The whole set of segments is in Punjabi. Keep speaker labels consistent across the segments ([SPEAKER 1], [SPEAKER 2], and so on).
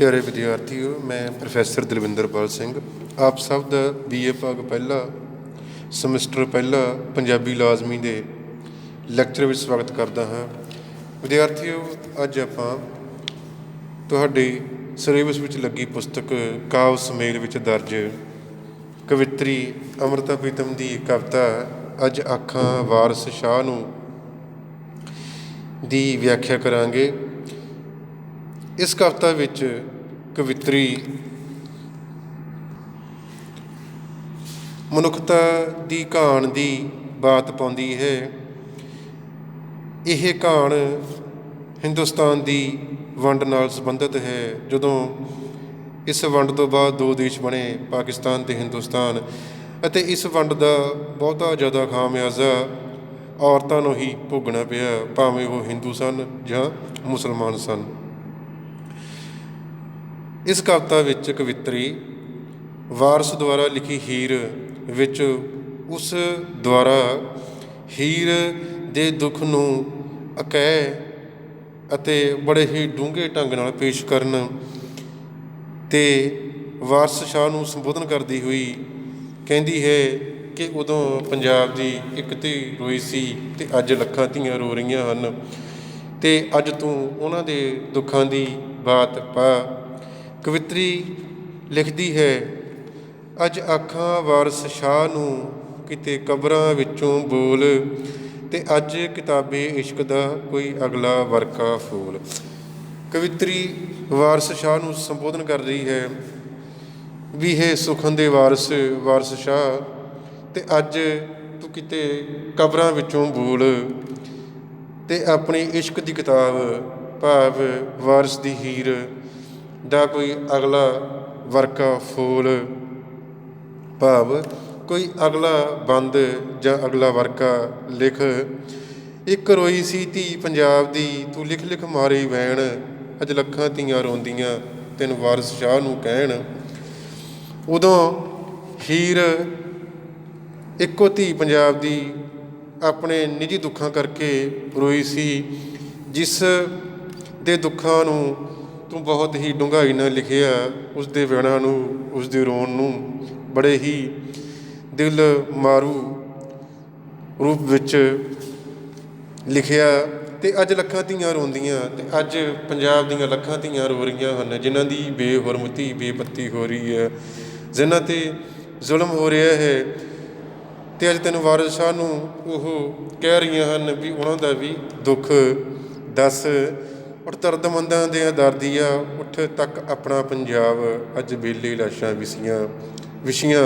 [SPEAKER 1] ਪਿਆਰੇ ਵਿਦਿਆਰਥੀਓ, ਮੈਂ ਪ੍ਰੋਫੈਸਰ ਦਲਵਿੰਦਰਪਾਲ ਸਿੰਘ। ਆਪ ਸਭ ਦਾ ਬੀਏ ਭਾਗ ਪਹਿਲਾ, ਸਮੈਸਟਰ ਪਹਿਲਾ, ਪੰਜਾਬੀ ਲਾਜ਼ਮੀ ਦੇ ਲੈਕਚਰ ਵਿੱਚ ਸਵਾਗਤ ਕਰਦਾ ਹਾਂ। ਵਿਦਿਆਰਥੀਓ, ਅੱਜ ਆਪਾਂ ਤੁਹਾਡੇ ਸਿਲੇਬਸ ਵਿੱਚ ਲੱਗੀ ਪੁਸਤਕ ਕਾਵ ਸਮੇਲ ਵਿੱਚ ਦਰਜ ਕਵਿਤਰੀ ਅੰਮ੍ਰਿਤਾ ਪ੍ਰੀਤਮ ਦੀ ਕਵਿਤਾ, ਅੱਜ ਅੱਖਾਂ ਵਾਰਸ ਸ਼ਾਹ ਨੂੰ ਦੀ ਵਿਆਖਿਆ ਕਰਾਂਗੇ। ਇਸ ਕਵਿਤਾ ਵਿੱਚ ਕਵਿੱਤਰੀ ਮਨੁੱਖਤਾ ਦੀ ਕਹਾਣ ਦੀ ਬਾਤ ਪਾਉਂਦੀ ਹੈ। ਇਹ ਕਹਾਣ ਹਿੰਦੁਸਤਾਨ ਦੀ ਵੰਡ ਨਾਲ ਸੰਬੰਧਿਤ ਹੈ। ਜਦੋਂ ਇਸ ਵੰਡ ਤੋਂ ਬਾਅਦ ਦੋ ਦੇਸ਼ ਬਣੇ, ਪਾਕਿਸਤਾਨ ਤੇ ਹਿੰਦੁਸਤਾਨ, ਅਤੇ ਇਸ ਵੰਡ ਦਾ ਬਹੁਤਾ ਜ਼ਿਆਦਾ ਖਾਮਿਆਜ਼ਾ ਔਰਤਾਂ ਨੂੰ ਹੀ ਭੋਗਣਾ ਪਿਆ, ਭਾਵੇਂ ਉਹ ਹਿੰਦੂ ਸਨ ਜਾਂ ਮੁਸਲਮਾਨ ਸਨ। ਇਸ ਕਵਿਤਾ ਵਿੱਚ ਕਵਿੱਤਰੀ ਵਾਰਸ ਦੁਆਰਾ ਲਿਖੀ ਹੀਰ ਵਿੱਚ ਉਸ ਦੁਆਰਾ ਹੀਰ ਦੇ ਦੁੱਖ ਨੂੰ ਅਕਹਿ ਅਤੇ ਬੜੇ ਹੀ ਡੂੰਘੇ ਢੰਗ ਨਾਲ ਪੇਸ਼ ਕਰਨ ਤੇ ਵਾਰਸ ਸ਼ਾਹ ਨੂੰ ਸੰਬੋਧਨ ਕਰਦੀ ਹੋਈ ਕਹਿੰਦੀ ਹੈ ਕਿ ਉਦੋਂ ਪੰਜਾਬ ਦੀ ਇੱਕ ਧੀ ਰੋਈ ਸੀ ਤੇ ਅੱਜ ਲੱਖਾਂ ਧੀਆਂ ਰੋ ਰਹੀਆਂ ਹਨ ਤੇ ਅੱਜ ਤੂੰ ਉਹਨਾਂ ਦੇ ਦੁੱਖਾਂ ਦੀ ਬਾਤ ਪਾ ਕਵਿੱਤਰੀ ਲਿਖਦੀ ਹੈ, ਅੱਜ ਅੱਖਾਂ ਵਾਰਸ ਸ਼ਾਹ ਨੂੰ ਕਿਤੇ ਕਬਰਾਂ ਵਿੱਚੋਂ ਬੋਲ, ਤੇ ਅੱਜ ਕਿਤਾਬੇ ਇਸ਼ਕ ਦਾ ਕੋਈ ਅਗਲਾ ਵਰਕਾ ਫੂਲ। ਕਵਿਤਰੀ ਵਾਰਸ ਸ਼ਾਹ ਨੂੰ ਸੰਬੋਧਨ ਕਰ ਰਹੀ ਹੈ, ਵੀ ਹੈ ਸੁਖਨ ਦੇ ਵਾਰਸ ਵਾਰਸ ਸ਼ਾਹ, ਤੇ ਅੱਜ ਤੂੰ ਕਿਤੇ ਕਬਰਾਂ ਵਿੱਚੋਂ ਬੋਲ, ਤੇ ਆਪਣੀ ਇਸ਼ਕ ਦੀ ਕਿਤਾਬ ਭਾਵ ਵਾਰਸ ਦੀ ਹੀਰ ਜਾਂ ਕੋਈ ਅਗਲਾ ਵਰਕਾ ਫੂਲ ਭਾਵ, ਕੋਈ ਅਗਲਾ ਬੰਦ ਜਾਂ ਅਗਲਾ ਵਰਕਾ ਲਿਖ, ਇੱਕ ਰੋਈ ਸੀ ਧੀ ਪੰਜਾਬ ਦੀ, ਤੂੰ ਲਿਖ ਲਿਖ ਮਾਰੀ ਵੈਣ, ਅੱਜ ਲੱਖਾਂ ਧੀਆਂ ਰੋਂਦੀਆਂ, ਤੈਨੂੰ ਵਾਰਸ ਸ਼ਾਹ ਨੂੰ ਕਹਿਣ। ਉਦੋਂ ਹੀਰ ਇੱਕੋ ਧੀ ਪੰਜਾਬ ਦੀ, ਆਪਣੇ ਨਿੱਜੀ ਦੁੱਖਾਂ ਕਰਕੇ ਰੋਈ ਸੀ, ਜਿਸ ਦੇ ਦੁੱਖਾਂ ਨੂੰ ਤੂੰ ਬਹੁਤ ਹੀ ਡੂੰਘਾਈ ਨਾਲ ਲਿਖਿਆ ਉਸ ਦੇ ਵੈਣਾ ਨੂੰ ਉਸ ਦੇ ਰੋਣ ਨੂੰ, ਬੜੇ ਹੀ ਦਿਲ ਮਾਰੂ ਰੂਪ ਵਿੱਚ ਲਿਖਿਆ ਤੇ ਅੱਜ ਲੱਖਾਂ ਧੀਆਂ ਰੋਂਦੀਆਂ ਤੇ ਅੱਜ ਪੰਜਾਬ ਦੀਆਂ ਲੱਖਾਂ ਧੀਆਂ ਰੋ ਰਹੀਆਂ ਹਨ, ਜਿਨ੍ਹਾਂ ਦੀ ਬੇਹਰਮਤੀ, ਬੇਪੱਤੀ ਹੋ ਰਹੀ ਹੈ, ਜਿਨ੍ਹਾਂ ਤੇ ਜ਼ੁਲਮ ਹੋ ਰਿਹਾ ਹੈ ਤੇ ਅੱਜ ਤੈਨੂੰ ਵਾਰਿਸ ਸ਼ਾਹ ਨੂੰ ਉਹ ਕਹਿ ਰਹੀਆਂ ਹਨ ਵੀ ਉਹਨਾਂ ਦਾ ਵੀ ਦੁੱਖ ਦੱਸ ਔਰ ਦਰਦਮੰਦਾਂ ਦੇ ਦਰਦੀ ਆ ਉੱਠ ਤੱਕ ਆਪਣਾ ਪੰਜਾਬ ਅੱਜ ਬੇਲੀ ਲਾਸ਼ਾਂ ਵਿਸੀਆਂ, ਵਿਸ਼ੀਆਂ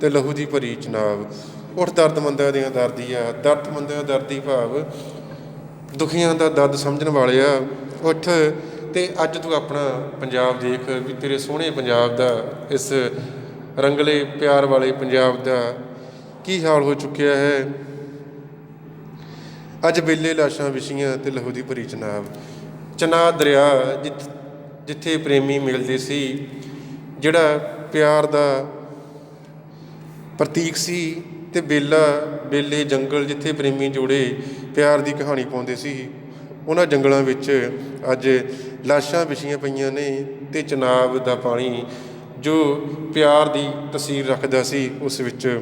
[SPEAKER 1] ਤੇ ਲਹੂ ਦੀ ਭਰੀ ਚਨਾਬ। ਉੱਠ ਦਰਦਮੰਦਾਂ ਦੀਆਂ ਦਰਦੀ ਆ, ਦਰਦਮੰਦਾਂ ਦਰਦੀ ਭਾਵ ਦੁਖੀਆਂ ਦਾ ਦਰਦ ਸਮਝਣ ਵਾਲਿਆ ਉੱਠ ਤੇ ਅੱਜ ਤੂੰ ਆਪਣਾ ਪੰਜਾਬ ਦੇਖ ਵੀ ਤੇਰੇ ਸੋਹਣੇ ਪੰਜਾਬ ਦਾ, ਇਸ ਰੰਗਲੇ ਪਿਆਰ ਵਾਲੇ ਪੰਜਾਬ ਦਾ ਕੀ ਹਾਲ ਹੋ ਚੁੱਕਿਆ ਹੈ? ਅੱਜ ਬੇਲੇ ਲਾਸ਼ਾਂ ਵਿਸ਼ੀਆਂ ਤੇ ਲਹੂ ਦੀ ਭਰੀ ਚਨਾਬ। ਚਨਾ ਦਰਿਆ ਜਿੱਥ- ਜਿੱਥੇ ਪ੍ਰੇਮੀ ਮਿਲਦੇ ਸੀ, ਜਿਹੜਾ ਪਿਆਰ ਦਾ ਪ੍ਰਤੀਕ ਸੀ ਤੇ ਬੇਲਾ, ਬੇਲੇ ਜੰਗਲ ਜਿੱਥੇ ਪ੍ਰੇਮੀ ਜੋੜੇ ਪਿਆਰ ਦੀ ਕਹਾਣੀ ਪਾਉਂਦੇ ਸੀ, ਉਹਨਾਂ ਜੰਗਲਾਂ ਵਿੱਚ ਅੱਜ ਲਾਸ਼ਾਂ ਵਿਛੀਆਂ ਪਈਆਂ ਨੇ ਤੇ ਚਨਾਬ ਦਾ ਪਾਣੀ ਜੋ ਪਿਆਰ ਦੀ ਤਸਵੀਰ ਰੱਖਦਾ ਸੀ, ਉਸ ਵਿੱਚ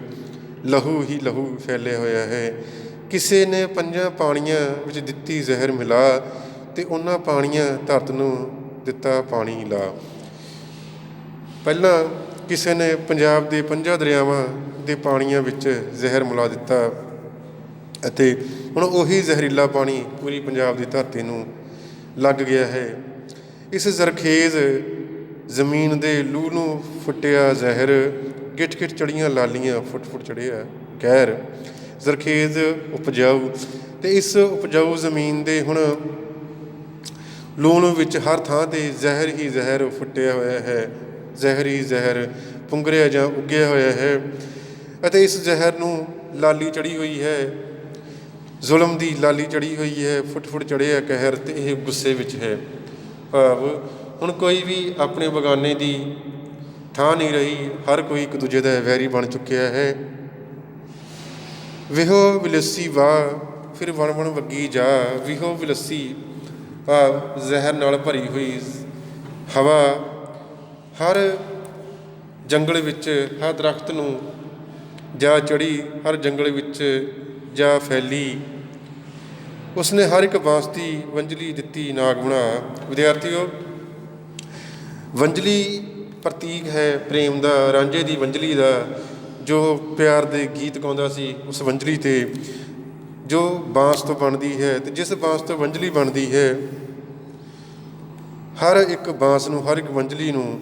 [SPEAKER 1] ਲਹੂ ਹੀ ਲਹੂ ਫੈਲਿਆ ਹੋਇਆ ਹੈ। ਕਿਸੇ ਨੇ ਪੰਜਾਂ ਪਾਣੀਆਂ ਵਿੱਚ ਦਿੱਤੀ ਜ਼ਹਿਰ ਮਿਲਾ ਤੇ ਉਹਨਾਂ ਪਾਣੀਆਂ ਧਰਤ ਨੂੰ ਦਿੱਤਾ ਪਾਣੀ ਲਾ। ਪਹਿਲਾਂ ਕਿਸੇ ਨੇ ਪੰਜਾਬ ਦੇ ਪੰਜਾਂ ਦਰਿਆਵਾਂ ਦੇ ਪਾਣੀਆਂ ਵਿੱਚ ਜ਼ਹਿਰ ਮਿਲਾ ਦਿੱਤਾ ਅਤੇ ਹੁਣ ਉਹੀ ਜ਼ਹਿਰੀਲਾ ਪਾਣੀ ਪੂਰੀ ਪੰਜਾਬ ਦੀ ਧਰਤੀ ਨੂੰ ਲੱਗ ਗਿਆ ਹੈ। ਇਸ ਜ਼ਰਖੇਜ਼ ਜ਼ਮੀਨ ਦੇ ਲੂ ਨੂੰ ਫੁੱਟਿਆ ਜ਼ਹਿਰ ਗਿੱਠ ਗਿੱਠ ਚੜੀਆਂ ਲਾਲੀਆਂ ਫੁੱਟ ਫੁੱਟ ਚੜਿਆ ਕਹਿਰ ਜ਼ਰਖੇਜ਼ ਉਪਜਾਊ ਤੇ ਇਸ ਉਪਜਾਊ ਜ਼ਮੀਨ ਦੇ ਹੁਣ ਲੂਣ ਵਿੱਚ ਹਰ ਥਾਂ ਤੇ ਜ਼ਹਿਰ ਹੀ ਜ਼ਹਿਰ ਫੁੱਟਿਆ ਹੋਇਆ ਹੈ। ਜ਼ਹਿਰ ਹੀ ਜ਼ਹਿਰ ਪੁੰਗਰਿਆ ਜਾਂ ਉੱਗਿਆ ਹੋਇਆ ਹੈ ਅਤੇ ਇਸ ਜ਼ਹਿਰ ਨੂੰ ਲਾਲੀ ਚੜੀ ਹੋਈ ਹੈ। ਜ਼ੁਲਮ ਦੀ ਲਾਲੀ ਚੜੀ ਹੋਈ ਹੈ, ਫੁੱਟ ਫੁੱਟ ਚੜਿਆ ਕਹਿਰ ਤੇ ਇਹ ਗੁੱਸੇ ਵਿੱਚ ਹੈ। ਭਾਵ ਹੁਣ ਕੋਈ ਵੀ ਆਪਣੇ ਬਗਾਨੇ ਦੀ ਥਾਂ ਨਹੀਂ ਰਹੀ, ਹਰ ਕੋਈ ਇੱਕ ਦੂਜੇ ਦਾ ਵੈਰੀ ਬਣ ਚੁੱਕਿਆ ਹੈ। ਵਿਹੋ ਵਿਲਸੀ ਵਾਹ, ਫਿਰ ਵਣ ਵਣ ਵੱਗੀ ਜਾ, ਵਿਹੋ ਵਿਲਸੀ ਭਾਵ ਜ਼ਹਿਰ ਨਾਲ ਭਰੀ ਹੋਈ ਹਵਾ ਹਰ ਜੰਗਲ ਵਿੱਚ, ਹਰ ਦਰਖਤ ਨੂੰ ਜਾ ਚੜੀ, ਹਰ ਜੰਗਲ ਵਿੱਚ ਜਾ ਫੈਲੀ। ਉਸਨੇ ਹਰ ਇੱਕ ਬਾਂਸ ਦੀ ਵੰਜਲੀ ਦਿੱਤੀ ਨਾਗ ਬਣਾ। ਵਿਦਿਆਰਥੀਓ ਵੰਜਲੀ ਪ੍ਰਤੀਕ ਹੈ ਪ੍ਰੇਮ ਦਾ, ਰਾਂਝੇ ਦੀ ਵੰਜਲੀ ਦਾ, ਜੋ ਪਿਆਰ ਦੇ ਗੀਤ ਗਾਉਂਦਾ ਸੀ, ਉਸ ਵੰਜਲੀ ਤੇ ਜੋ ਬਾਂਸ ਤੋਂ ਬਣਦੀ ਹੈ ਤੇ ਜਿਸ ਬਾਂਸ ਤੋਂ ਵੰਜਲੀ ਬਣਦੀ ਹੈ, ਹਰ ਇੱਕ ਬਾਂਸ ਨੂੰ, ਹਰ ਇੱਕ ਵੰਜਲੀ ਨੂੰ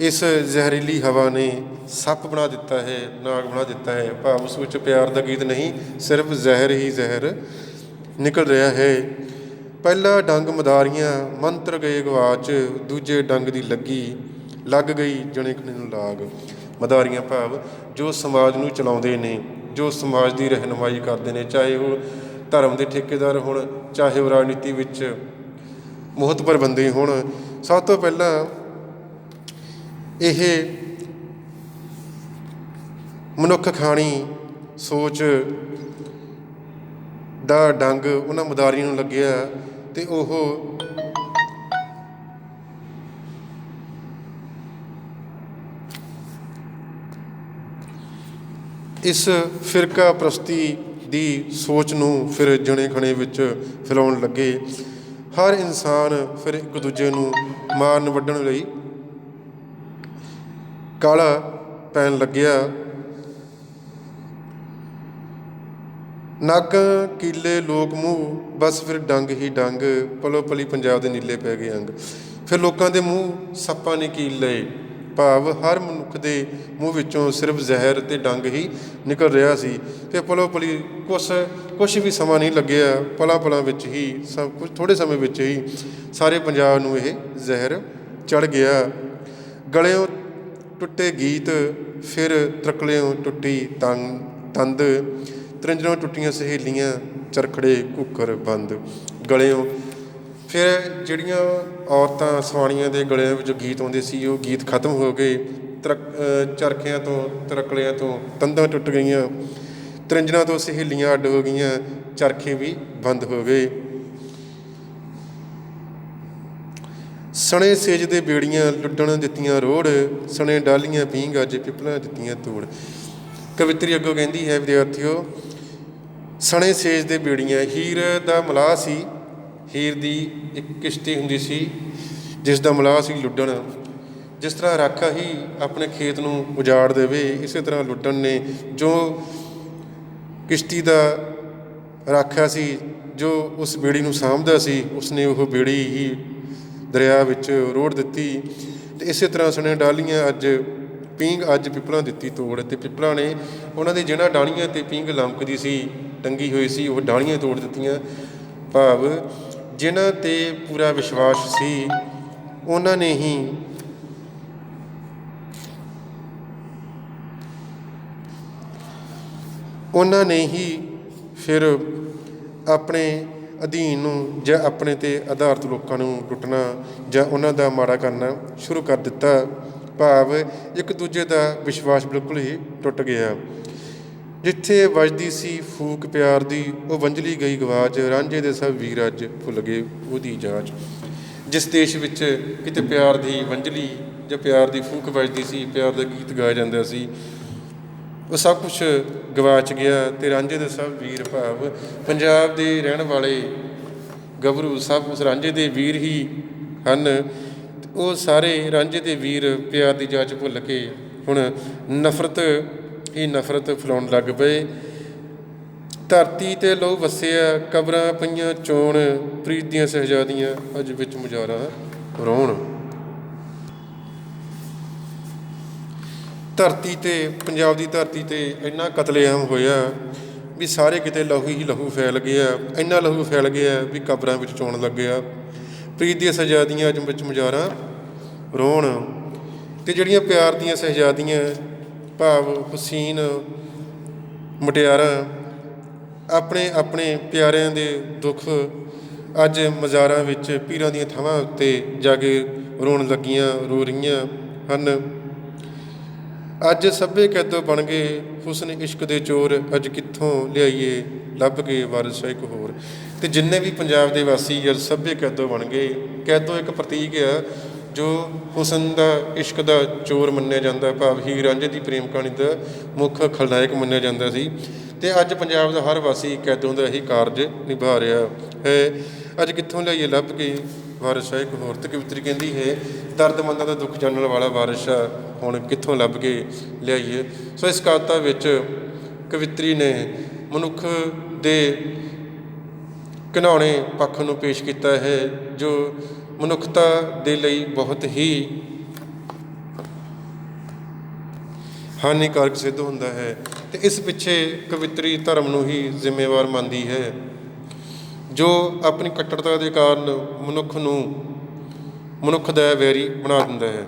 [SPEAKER 1] ਇਸ ਜ਼ਹਿਰੀਲੀ ਹਵਾ ਨੇ ਸੱਪ ਬਣਾ ਦਿੱਤਾ ਹੈ, ਨਾਗ ਬਣਾ ਦਿੱਤਾ ਹੈ। ਭਾਵ ਉਸ ਵਿੱਚ ਪਿਆਰ ਦਾ ਗੀਤ ਨਹੀਂ, ਸਿਰਫ ਜ਼ਹਿਰ ਹੀ ਜ਼ਹਿਰ ਨਿਕਲ ਰਿਹਾ ਹੈ। ਪਹਿਲਾ ਡੰਗ ਮਦਾਰੀਆਂ, ਮੰਤਰ ਗਏ ਗਵਾਚ, ਦੂਜੇ ਡੰਗ ਦੀ ਲੱਗੀ, ਲੱਗ ਗਈ ਜਣੇ ਖਣੇ ਨੂੰ ਲਾਗ। ਮਦਾਰੀਆਂ ਭਾਵ ਜੋ ਸਮਾਜ ਨੂੰ ਚਲਾਉਂਦੇ ਨੇ। ਜੋ ਸਮਾਜ ਦੀ ਰਹਿਨਮਾਈ ਕਰਦੇ ਨੇ, ਚਾਹੇ ਉਹ ਧਰਮ ਦੇ ਠੇਕੇਦਾਰ ਹੋਣ, ਚਾਹੇ ਉਹ ਰਾਜਨੀਤੀ ਵਿੱਚ ਮਹੱਤਵਪੂਰਨ ਬੰਦੇ ਹੋਣ। ਸਭ ਤੋਂ ਪਹਿਲਾਂ ਇਹ ਮਨੁੱਖ ਖਾਣੀ ਸੋਚ ਦਾ ਡੰਗ ਉਹਨਾਂ ਮਦਾਰੀਆਂ ਨੂੰ ਲੱਗਿਆ ਤੇ ਉਹ ਇਸ ਫਿਰਕਾ ਪ੍ਰਸਤੀ ਦੀ ਸੋਚ ਨੂੰ ਫਿਰ ਜਣੇ ਖਣੇ ਵਿੱਚ ਫੈਲਾਉਣ ਲੱਗੇ। ਹਰ ਇਨਸਾਨ ਫਿਰ ਇੱਕ ਦੂਜੇ ਨੂੰ ਮਾਰਨ ਵੱਢਣ ਲਈ ਕਾਲਾ ਪੈਣ ਲੱਗਿਆ। ਨੱਕ, ਕੀਲੇ, ਲੋਕ, ਮੂੰਹ, ਬਸ ਫਿਰ ਡੰਗ ਹੀ ਡੰਗ ਪਲੋ ਪਲੀ ਪੰਜਾਬ ਦੇ ਨੀਲੇ ਪੈ ਗਏ ਅੰਗ। ਫਿਰ ਲੋਕਾਂ ਦੇ ਮੂੰਹ, ਸੱਪਾਂ ਨੇ ਕੀਲ ਲਏ। ਭਾਵ ਹਰ ਮਨੁੱਖ ਦੇ ਮੂੰਹ ਵਿੱਚੋਂ ਸਿਰਫ ਜ਼ਹਿਰ ਤੇ ਡੰਗ ਹੀ ਨਿਕਲ ਰਿਹਾ ਸੀ ਤੇ ਪਲੋ ਪਲੀ ਕੁਛ ਕੁਛ ਵੀ ਸਮਾਂ ਨਹੀਂ ਲੱਗਿਆ, ਪਲਾਂ ਪਲਾਂ ਵਿੱਚ ਹੀ ਸਭ ਕੁਝ ਥੋੜੇ ਸਮੇਂ ਵਿੱਚ ਹੀ ਸਾਰੇ ਪੰਜਾਬ ਨੂੰ ਇਹ ਜ਼ਹਿਰ ਚੜ ਗਿਆ। ਗਲਿਓ ਟੁੱਟੇ ਗੀਤ, ਫਿਰ ਤਰਕਲਿਓ ਟੁੱਟੀ ਤੰਗ, ਤੰਦ, ਤ੍ਰਿੰਜਣੋਂ ਟੁੱਟੀਆਂ ਸਹੇਲੀਆਂ, ਚਰਖੜੇ ਕੁੱਕਰ ਬੰਦ। ਗਲਿਓ ਫਿਰ ਜਿਹੜੀਆਂ ਔਰਤਾਂ ਸਵਾਣੀਆਂ ਦੇ ਗਲਿਆਂ ਵਿੱਚ ਗੀਤ ਆਉਂਦੇ ਸੀ, ਉਹ ਗੀਤ ਖਤਮ ਹੋ ਗਏ। ਤਰਕ ਚਰਖਿਆਂ ਤੋਂ, ਤਰਕਲਿਆਂ ਤੋਂ ਤੰਦਾਂ ਟੁੱਟ ਗਈਆਂ। ਤ੍ਰਿੰਜਣਾਂ ਤੋਂ ਸਹੇਲੀਆਂ ਅੱਡ ਹੋ ਗਈਆਂ। ਚਰਖੇ ਵੀ ਬੰਦ ਹੋ ਗਏ। ਸਣੇ ਸੇਜ ਦੇ ਬੇੜੀਆਂ ਲੁੱਟਣ ਦਿੱਤੀਆਂ ਰੋੜ। ਸਣੇ ਡਾਲੀਆਂ ਪੀਂਗ ਅੱਜ ਪਿਪਲਾਂ ਦਿੱਤੀਆਂ ਤੋੜ ਕਵਿਤਰੀ ਅੱਗੋਂ ਕਹਿੰਦੀ ਹੈ, ਵਿਦਿਆਰਥੀਓ, ਸਣੇ ਸੇਜ ਦੇ ਬੇੜੀਆਂ, ਹੀਰ ਦਾ ਮਲਾਹ ਸੀ ਹੀਰ ਦੀ ਇੱਕ ਕਿਸ਼ਤੀ ਹੁੰਦੀ ਸੀ ਜਿਸ ਦਾ ਮਲਾਹ ਸੀ ਲੁੱਡਣ ਜਿਸ ਤਰ੍ਹਾਂ ਰਾਖਾ ਹੀ ਆਪਣੇ ਖੇਤ ਨੂੰ ਉਜਾੜ ਦੇਵੇ, ਇਸੇ ਤਰ੍ਹਾਂ ਲੁੱਟਣ ਨੇ ਜੋ ਕਿਸ਼ਤੀ ਦਾ ਰਾਖਾ ਸੀ, ਜੋ ਉਸ ਬੇੜੀ ਨੂੰ ਸਾਂਭਦਾ ਸੀ, ਉਸਨੇ ਉਹ ਬੇੜੀ ਹੀ ਦਰਿਆ ਵਿੱਚ ਰੋੜ ਦਿੱਤੀ। ਤੇ ਇਸੇ ਤਰ੍ਹਾਂ ਸਣੇ ਡਾਲੀਆਂ ਅੱਜ ਪੀਂਗ ਅੱਜ ਪਿਪਲਾਂ ਦਿੱਤੀ ਤੋੜ। ਤੇ ਪਿਪਲਾਂ ਨੇ ਉਹਨਾਂ ਦੇ ਜਿਹੜਾ ਡਾਲੀਆਂ ਤੇ ਪੀਂਗ ਲੰਕਦੀ ਸੀ ਟੰਗੀ ਹੋਈ ਸੀ, ਉਹ ਡਾਲੀਆਂ ਤੋੜ ਦਿੱਤੀਆਂ। ਭਾਵ ਜਿਨ੍ਹਾਂ ਤੇ ਪੂਰਾ ਵਿਸ਼ਵਾਸ ਸੀ, ਉਹਨਾਂ ਨੇ ਹੀ ਉਹਨਾਂ ਨੇ ਹੀ ਫਿਰ ਆਪਣੇ ਅਧੀਨ ਨੂੰ ਜਾਂ ਆਪਣੇ ਤੇ ਆਧਾਰਿਤ ਲੋਕਾਂ ਨੂੰ ਲੁੱਟਣਾ ਜਾਂ ਉਹਨਾਂ ਦਾ ਮਾੜਾ ਕਰਨਾ ਸ਼ੁਰੂ ਕਰ ਦਿੱਤਾ। ਭਾਵ ਇੱਕ ਦੂਜੇ ਦਾ ਵਿਸ਼ਵਾਸ ਬਿਲਕੁਲ ਹੀ ਟੁੱਟ ਗਿਆ। ਜਿੱਥੇ ਵੱਜਦੀ ਸੀ ਫੂਕ ਪਿਆਰ ਦੀ, ਉਹ ਵੰਝਲੀ ਗਈ ਗਵਾਚ, ਰਾਂਝੇ ਦੇ ਸਭ ਵੀਰ ਅੱਜ ਭੁੱਲ ਗਏ ਉਹਦੀ ਜਾਂਚ। ਜਿਸ ਦੇਸ਼ ਵਿੱਚ ਕਿਤੇ ਪਿਆਰ ਦੀ ਵੰਜਲੀ ਜਾਂ ਪਿਆਰ ਦੀ ਫੂਕ ਵੱਜਦੀ ਸੀ, ਪਿਆਰ ਦਾ ਗੀਤ ਗਾਇਆ ਜਾਂਦਾ ਸੀ, ਉਹ ਸਭ ਕੁਝ ਗਵਾਚ ਗਿਆ ਤੇ ਰਾਂਝੇ ਦੇ ਸਭ ਵੀਰ ਭਾਵ ਪੰਜਾਬ ਦੇ ਰਹਿਣ ਵਾਲੇ ਗੱਭਰੂ ਸਭ ਉਸ ਰਾਂਝੇ ਦੇ ਵੀਰ ਹੀ ਹਨ। ਉਹ ਸਾਰੇ ਰਾਂਝੇ ਦੇ ਵੀਰ ਪਿਆਰ ਦੀ ਜਾਂਚ ਭੁੱਲ ਕੇ ਹੁਣ ਨਫ਼ਰਤ ਇਹ ਨਫ਼ਰਤ ਫੈਲਾਉਣ ਲੱਗ ਪਏ। ਧਰਤੀ ਤੇ ਲੋ ਵਸਿਆ, ਕਬਰਾਂ ਪਈਆਂ, ਚੋਣ, ਪ੍ਰੀਤ ਦੀਆਂ ਸਹਜਾਦੀਆਂ। ਅੱਜ ਵਿੱਚ ਮੁਜਾਰਾ ਰੋਣ। ਧਰਤੀ ਤੇ, ਪੰਜਾਬ ਦੀ ਧਰਤੀ ਤੇ ਇੰਨਾ ਕਤਲੇਆਮ ਹੋਇਆ ਵੀ ਸਾਰੇ ਕਿਤੇ ਲਹੂ ਹੀ ਲਹੂ ਫੈਲ ਗਿਆ। ਇੰਨਾ ਲਹੂ ਫੈਲ ਗਿਆ ਵੀ ਕਬਰਾਂ ਵਿੱਚ ਚੋਣ ਲੱਗਿਆ ਪ੍ਰੀਤ ਦੀਆਂ ਸਹਜਾਦੀਆਂ, ਅੱਜ ਵਿੱਚ ਮੁਜਾਰਾ ਰੋਣ। ਤੇ ਜਿਹੜੀਆਂ ਪਿਆਰ ਦੀਆਂ ਸਹਜਾਦੀਆਂ ਭਾਵ ਹੁਸੀਨ ਮੁਟਿਆਰਾਂ, ਆਪਣੇ ਆਪਣੇ ਪਿਆਰਿਆਂ ਦੇ ਦੁੱਖ ਅੱਜ ਮਜ਼ਾਰਾਂ ਵਿੱਚ ਪੀਰਾਂ ਦੀਆਂ ਥਾਵਾਂ ਉੱਤੇ ਜਾ ਕੇ ਰੋਣ ਲੱਗੀਆਂ, ਰੋ ਰਹੀਆਂ ਹਨ। ਅੱਜ ਸਭੇ ਕੈਦੋ ਬਣ ਗਏ, ਹੁਸਨ ਇਸ਼ਕ ਦੇ ਚੋਰ ਅੱਜ ਕਿੱਥੋਂ ਲਿਆਈਏ, ਲੱਭ ਕੇ ਵਾਰਿਸ ਇੱਕ ਹੋਰ। ਤੇ ਜਿੰਨੇ ਵੀ ਪੰਜਾਬ ਦੇ ਵਾਸੀ ਅੱਜ ਸਭੇ ਕੈਦੋ ਬਣ ਗਏ, ਕੈਦੋ ਇੱਕ ਪ੍ਰਤੀਕ ਆ ਜੋ ਹੁਸਨ ਦਾ ਇਸ਼ਕ ਦਾ ਚੋਰ ਮੰਨਿਆ ਜਾਂਦਾ, ਭਾਵ ਹੀਰ ਰਾਂਝੇ ਦੀ ਪ੍ਰੇਮ ਕਹਾਣੀ ਦਾ ਮੁੱਖ ਖਲਨਾਇਕ ਮੰਨਿਆ ਜਾਂਦਾ ਸੀ। ਤੇ ਅੱਜ ਪੰਜਾਬ ਦਾ ਹਰ ਵਾਸੀ ਕੈਦੋਂ ਦਾ ਇਹੀ ਕਾਰਜ ਨਿਭਾ ਰਿਹਾ ਹੈ। ਅੱਜ ਕਿੱਥੋਂ ਲਿਆਈਏ ਲੱਭ ਕੇ? ਵਾਰਿਸ ਹੈ ਇੱਕ ਹੋਰ, ਤੇ ਕਵਿਤਰੀ ਕਹਿੰਦੀ ਹੈ, ਦਰਦਮੰਦਾਂ ਦਾ ਦੁੱਖ ਜਾਣਨ ਵਾਲਾ ਵਾਰਿਸ ਹੁਣ ਕਿੱਥੋਂ ਲੱਭ ਕੇ ਲਿਆਈਏ? ਸੋ ਇਸ ਕਵਿਤਾ ਵਿੱਚ ਕਵਿਤਰੀ ਨੇ ਮਨੁੱਖ ਦੇ ਘਿਨਾਉਣੇ ਪੱਖ ਨੂੰ ਪੇਸ਼ ਕੀਤਾ ਹੈ, ਜੋ ਮਨੁੱਖਤਾ ਦੇ ਲਈ ਬਹੁਤ ਹੀ ਹਾਨੀਕਾਰਕ ਸਿੱਧ ਹੁੰਦਾ ਹੈ ਤੇ ਇਸ ਪਿੱਛੇ ਕਵਿਤਰੀ ਧਰਮ ਨੂੰ ਹੀ ਜ਼ਿੰਮੇਵਾਰ ਮੰਨਦੀ ਹੈ, ਜੋ ਆਪਣੀ ਕੱਟੜਤਾ ਦੇ ਕਾਰਨ ਮਨੁੱਖ ਨੂੰ ਮਨੁੱਖ ਦਾ ਵੈਰੀ ਬਣਾ ਦਿੰਦਾ ਹੈ।